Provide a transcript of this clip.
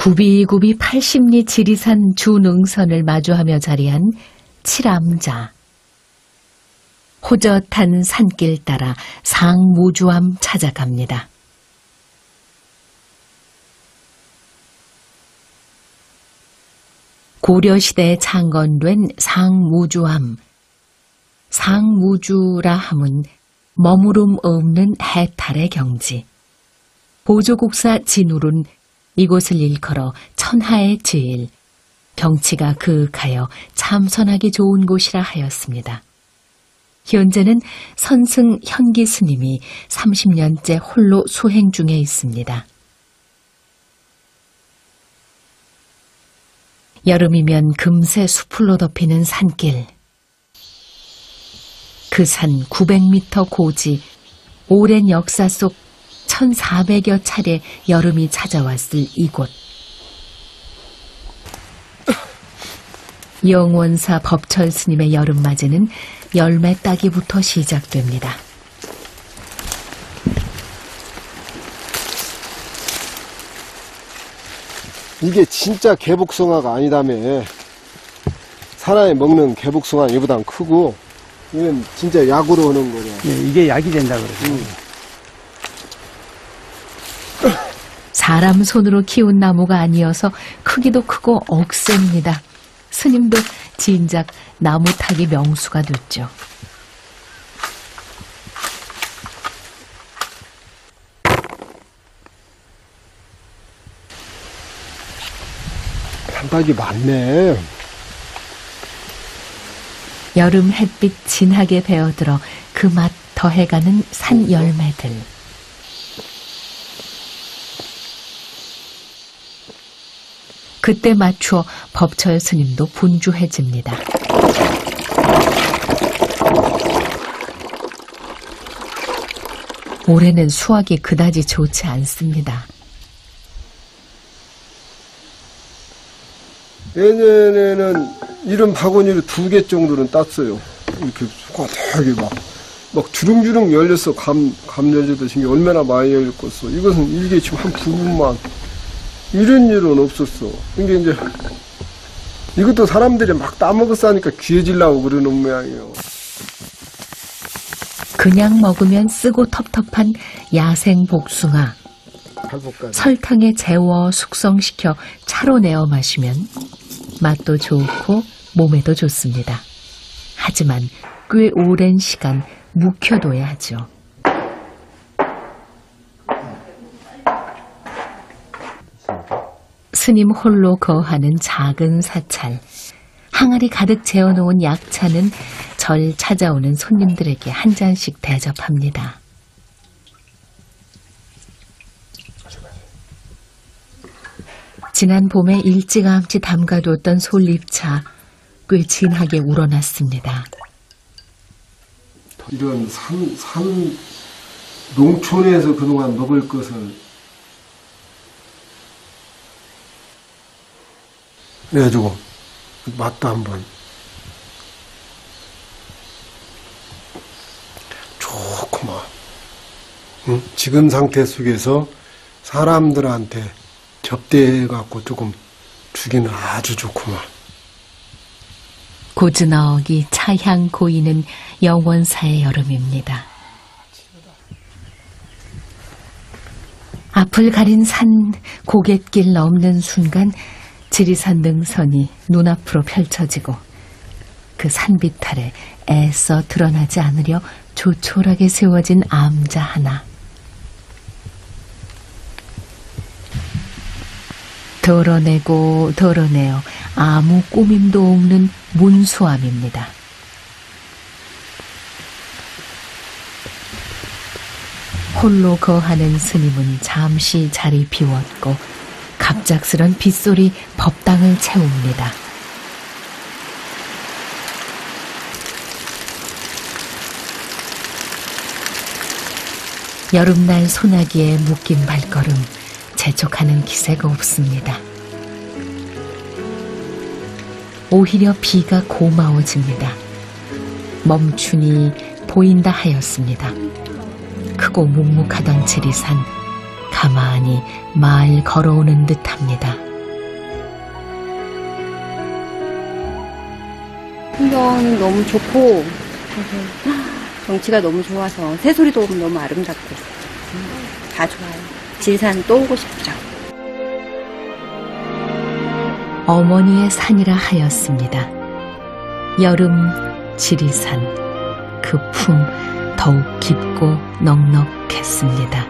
구비구비 80리 지리산 주능선을 마주하며 자리한 칠암자. 호젓한 산길 따라 상무주암 찾아갑니다. 고려시대에 창건된 상무주암. 상무주라 함은 머무름 없는 해탈의 경지. 보조국사 진울은 이곳을 일컬어 천하의 제일, 경치가 그윽하여 참선하기 좋은 곳이라 하였습니다. 현재는 선승 현기 스님이 30년째 홀로 수행 중에 있습니다. 여름이면 금세 수풀로 덮이는 산길. 그 산 900m 고지, 오랜 역사 속 1400여 차례 여름이 찾아왔을 이곳. 영원사 법철 스님의 여름맞이는 열매 따기부터 시작됩니다. 이게 진짜 개복숭아가 아니다며. 사람이 먹는 개복숭아 이보단 크고, 이건 진짜 약으로 하는 거래. 예, 이게 약이 된다 그러죠. 사람 손으로 키운 나무가 아니어서 크기도 크고 억셉니다. 스님도 진작 나무 타기 명수가 됐죠. 단박이 많네. 여름 햇빛 진하게 베어들어 그 맛 더해가는 산 열매들. 그때 맞추어 법철 스님도 분주해집니다. 올해는 수확이 그다지 좋지 않습니다. 예년에는 이런 바구니로 두개 정도는 땄어요. 이렇게 꼬대하게 막, 막 주릉주릉 열렸어. 감, 감 열리듯이 얼마나 많이 열렸겠어. 이것은 이게 지금 한 부분만. 이런 일은 없었어. 이게 이제, 이것도 사람들이 막 따먹었어 하니까 귀해지려고 그러는 모양이에요. 그냥 먹으면 쓰고 텁텁한 야생 복숭아. 설탕에 재워 숙성시켜 차로 내어 마시면 맛도 좋고 몸에도 좋습니다. 하지만 꽤 오랜 시간 묵혀둬야 하죠. 스님 홀로 거하는 작은 사찰. 항아리 가득 재워놓은 약차는 절 찾아오는 손님들에게 한 잔씩 대접합니다. 지난 봄에 일찌감치 담가뒀던 솔잎차 꽤 진하게 우러났습니다. 이런 산, 산, 농촌에서 그동안 먹을 것을 그래가지고 맛도 한번 좋구만 응? 지금 상태 속에서 사람들한테 접대해갖고 조금 주기는 아주 좋구만 고즈넉이 차향 고이는 영원사의 여름입니다. 앞을 가린 산 고갯길 넘는 순간 지리산 능선이 눈앞으로 펼쳐지고 그 산비탈에 애써 드러나지 않으려 조촐하게 세워진 암자 하나. 덜어내고 덜어내어 아무 꾸밈도 없는 문수암입니다. 홀로 거하는 스님은 잠시 자리 비웠고 갑작스런 빗소리 법당을 채웁니다. 여름날 소나기에 묶인 발걸음 재촉하는 기세가 없습니다. 오히려 비가 고마워집니다. 멈추니 보인다 하였습니다. 크고 묵묵하던 지리산 가만히 말 걸어오는 듯 합니다. 풍경은 너무 좋고 네. 정치가 너무 좋아서 새소리도 너무 아름답고 다 좋아요. 진산 또 오고 싶죠. 어머니의 산이라 하였습니다. 여름 지리산 그 품 더욱 깊고 넉넉했습니다.